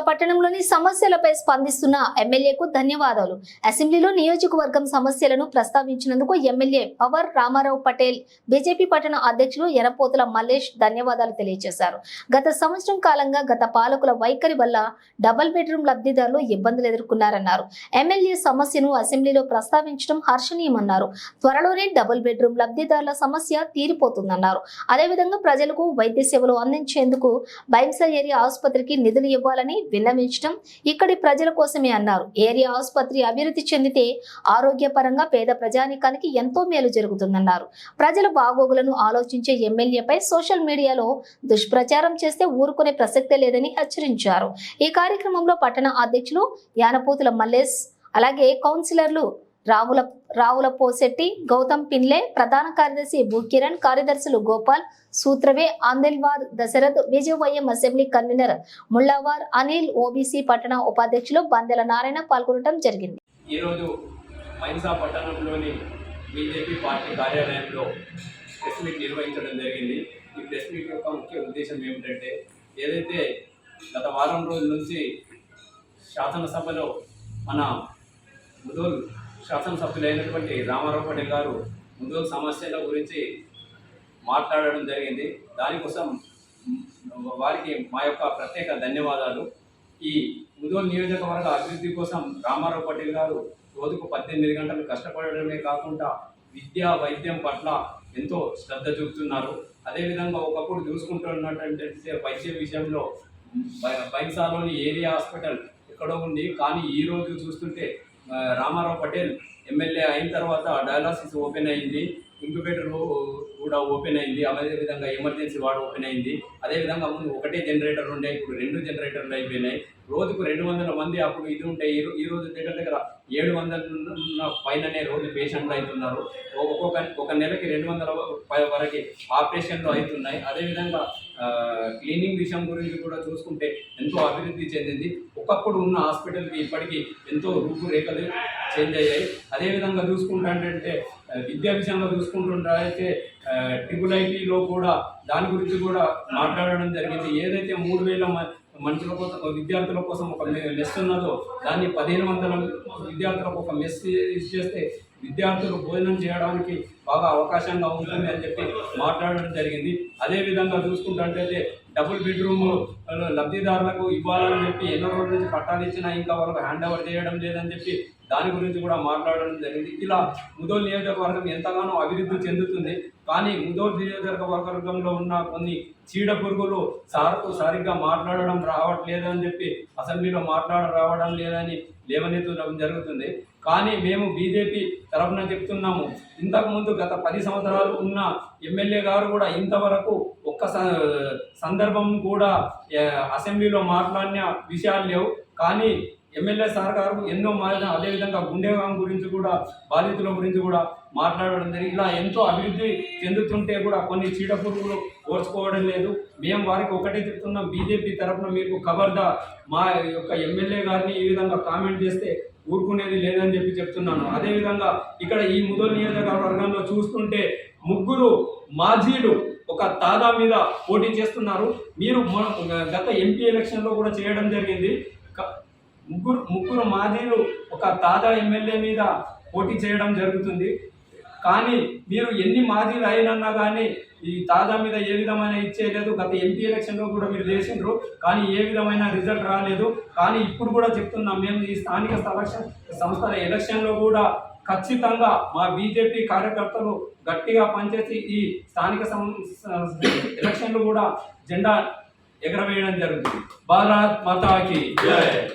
పట్టణంలోని సమస్యలపై స్పందిస్తున్న ఎమ్మెల్యేకు ధన్యవాదాలు. అసెంబ్లీలో నియోజకవర్గం సమస్యలను ప్రస్తావించినందుకు ఎమ్మెల్యే పవర్ రామారావు పటేల్ బీజేపీ పట్టణ అధ్యక్షులు ఎనపోతుల మల్లేష్ ధన్యవాదాలు తెలియజేశారు. గత సంవత్సరం కాలంగా గత పాలకుల వైఖరి వల్ల డబుల్ బెడ్రూమ్ లబ్ధిదారులు ఇబ్బందులు ఎదుర్కొన్నారన్నారు. ఎమ్మెల్యే సమస్యను అసెంబ్లీలో ప్రస్తావించడం హర్షణీయమన్నారు. త్వరలోనే డబుల్ బెడ్రూమ్ లబ్ధిదారుల సమస్య తీరిపోతుందన్నారు. అదేవిధంగా ప్రజలకు వైద్య సేవలు అందించేందుకు బైంసా ఏరియా ఆసుపత్రికి నిధులు ఇవ్వాలని విన్నవించడం ఇక్కడి ప్రజల కోసమే అన్నారు. ఏరియా ఆసుపత్రి అభివృద్ధి చెందితే ఆరోగ్యపరంగా పేద ప్రజానికానికి ఎంతో మేలు జరుగుతుందన్నారు. ప్రజల బాగోగులను ఆలోచించే ఎమ్మెల్యేపై సోషల్ మీడియాలో దుష్ప్రచారం చేస్తే ఊరుకునే ప్రసక్తే లేదని హెచ్చరించారు. ఈ కార్యక్రమంలో పట్టణ అధ్యక్షులు యానపోతుల మల్లేష్ అలాగే కౌన్సిలర్లు రావుల రావుల పోసెట్టి గౌతమ్ పిన్లే ప్రధాన కార్యదర్శి భూకిరణ్ కార్యదర్శులు Gopal సూత్రవే Andelwar Dashrath విజయవైఎం assembly convener Mullawar Anil OBC పట్టణ ఉపాధ్యక్షులు బందెల నారాయణ పాల్గొనడం జరిగింది. ఈరోజు మైన్సా పట్టణంలోని బీజేపీ పార్టీ కార్యాలయంలో ప్రెస్ మీట్ నిర్వహించడం జరిగింది. ఈ ప్రెస్ మీట్ యొక్క ముఖ్య ఉద్దేశం ఏమిటంటే ఏదైతే గత వారం రోజుల నుంచి శాసనసభలో మన ముదోల్ శాసనసభ్యులైనటువంటి రామారావు పటేల్ గారు ముందుగా సమస్యల గురించి మాట్లాడడం జరిగింది. దానికోసం వారికి మా యొక్క ప్రత్యేక ధన్యవాదాలు. ఈ ముదోల్ నియోజకవర్గ అభివృద్ధి కోసం రామారావు పటేల్ గారు రోజుకు పద్దెనిమిది గంటలు కష్టపడడమే కాకుండా విద్యా వైద్యం పట్ల ఎంతో శ్రద్ధ చూపుతున్నారు. అదేవిధంగా ఒకప్పుడు చూసుకుంటున్నటువంటి వైద్య విషయంలో బై- బైన్సాలోని ఏరియా హాస్పిటల్ ఎక్కడో ఉంది. కానీ ఈ రోజు చూస్తుంటే రామారావు పటేల్ ఎమ్మెల్యే అయిన తర్వాత డయాలసిస్ ఓపెన్ అయింది ఇంక్యుబేటర్ కూడా ఓపెన్ అయింది అదేవిధంగా ఎమర్జెన్సీ వార్డు ఓపెన్ అయింది. అదేవిధంగా ముందు ఒకటే జనరేటర్ ఉండే ఇప్పుడు రెండు జనరేటర్లు అయిపోయినాయి. రోజుకు రెండు వందల మంది అప్పుడు ఇది ఉంటే ఈ ఈ రోజు దగ్గర దగ్గర ఏడు వందల పైననే రోజు పేషెంట్లు అవుతున్నారు. ఒక్కొక్క ఒక నెలకి రెండు వందల వరకు ఆపరేషన్లు అవుతున్నాయి. అదేవిధంగా క్లీనింగ్ విషయం గురించి కూడా చూసుకుంటే ఎంతో అభివృద్ధి చెందింది. ఒకప్పుడు ఉన్న హాస్పిటల్కి ఇప్పటికీ ఎంతో రూపురేఖలు చేంజ్ అయ్యాయి. అదేవిధంగా చూసుకుంటాంటే విద్యా విషయంలో చూసుకుంటుంటే ట్రిపుల్ ఐటీలో కూడా దాని గురించి కూడా మాట్లాడడం జరిగింది. ఏదైతే మూడు వేల మ- మనుషుల కోసం విద్యార్థుల కోసం ఒక మెస్ ఉన్నదో దాన్ని పదిహేను వందల విద్యార్థులకు ఒక మెస్ చేస్తే విద్యార్థులు భోజనం చేయడానికి బాగా అవకాశంగా ఉంటుంది అని చెప్పి మాట్లాడడం జరిగింది. అదేవిధంగా చూసుకుంటే డబుల్ బెడ్రూమ్ లబ్ధిదారులకు ఇవ్వాలని చెప్పి ఎన్నో రోజుల నుంచి పట్టాలు ఇచ్చినా ఇంకా వాళ్ళకు హ్యాండ్ ఓవర్ చేయడం లేదని చెప్పి దాని గురించి కూడా మాట్లాడడం జరిగింది. ఇలా ముదోల్ నియోజకవర్గం ఎంతగానో అభివృద్ధి చెందుతుంది. కానీ ముదోల్ నియోజకవర్గంలో ఉన్న కొన్ని చీడ పురుగులు సార్కు సరిగ్గా మాట్లాడడం రావట్లేదు అని చెప్పి అసెంబ్లీలో మాట్లాడ రావడం లేదని లేవనెత్తడం జరుగుతుంది. కానీ మేము బీజేపీ తరఫున చెప్తున్నాము. ఇంతకుముందు గత పది సంవత్సరాలు ఉన్న ఎమ్మెల్యే గారు కూడా ఇంతవరకు ఒక్క స- సందర్భం కూడా అసెంబ్లీలో మాట్లాడిన విషయాలు లేవు. కానీ ఎమ్మెల్యే సార్ గారు ఎన్నో మారిన అదేవిధంగా గుండెగాం గురించి కూడా బాధితుల గురించి కూడా మాట్లాడడం జరిగింది. ఇలా ఎంతో అభివృద్ధి చెందుతుంటే కూడా కొన్ని చీడ పురుగులు ఓర్చుకోవడం లేదు. మేము వారికి ఒకటే చెప్తున్నాం. బీజేపీ తరఫున మీకు కబర్దా మా యొక్క ఎమ్మెల్యే గారిని ఈ విధంగా కామెంట్ చేస్తే ఊరుకునేది లేదని చెప్పి చెప్తున్నాను. అదేవిధంగా ఇక్కడ ఈ ముదల్ నియోజకవర్గంలో చూస్తుంటే ముగ్గురు మాజీలు ఒక తాదా మీద పోటీ చేస్తున్నారు. మీరు గత ఎంపీ ఎలక్షన్లో కూడా చేయడం జరిగింది. ముగ్గురు ముగ్గురు మాజీలు ఒక తాదా ఎమ్మెల్యే మీద పోటీ చేయడం జరుగుతుంది. కానీ మీరు ఎన్ని మాజీలు అయినన్నా కానీ ఈ తాజా మీద ఏ విధమైన ఇచ్చేయలేదు గత ఎంపీ ఎలక్షన్లో కూడా మీరు చేసిండ్రు. కానీ ఏ విధమైన రిజల్ట్ రాలేదు. కానీ ఇప్పుడు కూడా చెప్తున్నాం మేము ఈ స్థానిక సంస్థల ఎలక్షన్లో కూడా ఖచ్చితంగా మా బీజేపీ కార్యకర్తలు గట్టిగా పనిచేసి ఈ స్థానిక సం- ఎలక్షన్లు కూడా జెండా ఎగరవేయడం జరుగుతుంది. భారత్ మాతాకి జై.